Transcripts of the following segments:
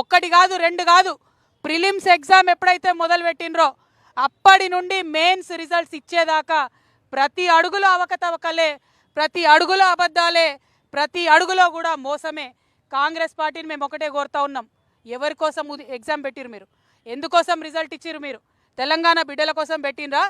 ఒక్కటి కాదు రెండు కాదు. ప్రిలిమ్స్ ఎగ్జామ్ ఎప్పుడైతే మొదలు పెట్టినరో అప్పటి నుండి మెయిన్స్ రిజల్ట్స్ ఇచ్చేదాకా ప్రతి అడుగులో అవకతవకలే ప్రతి అడుగులో అబద్ధాలే ప్రతి అడుగులో కూడా మోసమే. కాంగ్రెస్ పార్టీని మేము ఒకటే కోరుతా ఉన్నాం. ఎవరి కోసం ఎగ్జామ్ పెట్టిరు మీరు? ఎందుకోసం రిజల్ట్ ఇచ్చిరు మీరు? తెలంగాణ బిడ్డల కోసం పెట్టినరా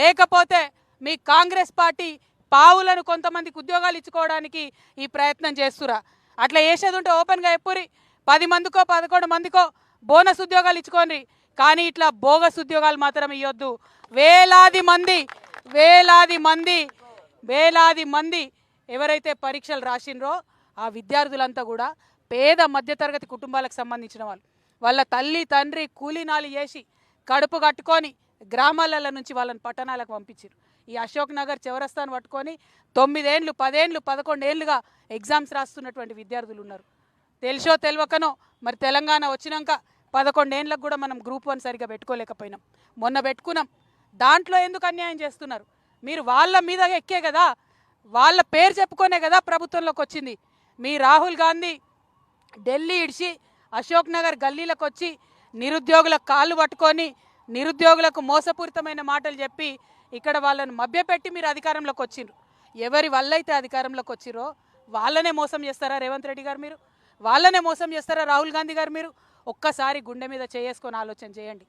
లేకపోతే మీ కాంగ్రెస్ పార్టీ పావులను కొంతమందికి ఉద్యోగాలు ఇచ్చుకోవడానికి ఈ ప్రయత్నం చేస్తురా? అట్లా చేసేది ఉంటే ఓపెన్గా ఎప్పురి? పది మందికో పదకొండు మందికో బోనస్ ఉద్యోగాలు ఇచ్చుకోండి. కానీ ఇట్లా బోగస్ ఉద్యోగాలు మాత్రం ఇవ్వద్దు వేలాది మంది వేలాది మంది వేలాది మంది ఎవరైతే పరీక్షలు రాసిండ్రో ఆ విద్యార్థులంతా కూడా పేద మధ్యతరగతి కుటుంబాలకు సంబంధించిన వాళ్ళు వాళ్ళ తల్లి తండ్రి కూలీనాలు చేసి కడుపు కట్టుకొని గ్రామాలలో నుంచి వాళ్ళని పట్టణాలకు పంపించారు ఈ అశోక్ నగర్ చివరస్తాను పట్టుకొని తొమ్మిదేండ్లు పదేండ్లు పదకొండేండ్లుగా ఎగ్జామ్స్ రాస్తున్నటువంటి విద్యార్థులు ఉన్నారు. తెలిసో తెలియకనో మరి తెలంగాణ వచ్చినాక పదకొండేండ్లకు కూడా మనం గ్రూప్ వన్ సరిగా పెట్టుకోలేకపోయినాం. మొన్న పెట్టుకున్నాం. దాంట్లో ఎందుకు అన్యాయం చేస్తున్నారు? మీరు వాళ్ళ మీద ఎక్కే కదా వాళ్ళ పేరు చెప్పుకొనే కదా ప్రభుత్వంలోకి వచ్చింది. మీ రాహుల్ గాంధీ ఢిల్లీ ఇడిచి అశోక్ నగర్ గల్లీలకు వచ్చి నిరుద్యోగుల కాళ్ళు పట్టుకొని నిరుద్యోగులకు మోసపూరితమైన మాటలు చెప్పి ఇక్కడ వాళ్ళను మభ్యపెట్టి మీరు అధికారంలోకి వచ్చిండ్రు. ఎవరి వల్ల అయితే అధికారంలోకి వచ్చిరో వాళ్ళనే మోసం చేస్తారా రేవంత్ రెడ్డి గారు మీరు? వాళ్ళనే మోసం చేస్తారా రాహుల్ గాంధీ గారు మీరు? ఒక్కసారి గుండె మీద చేసుకొని ఆలోచన చేయండి.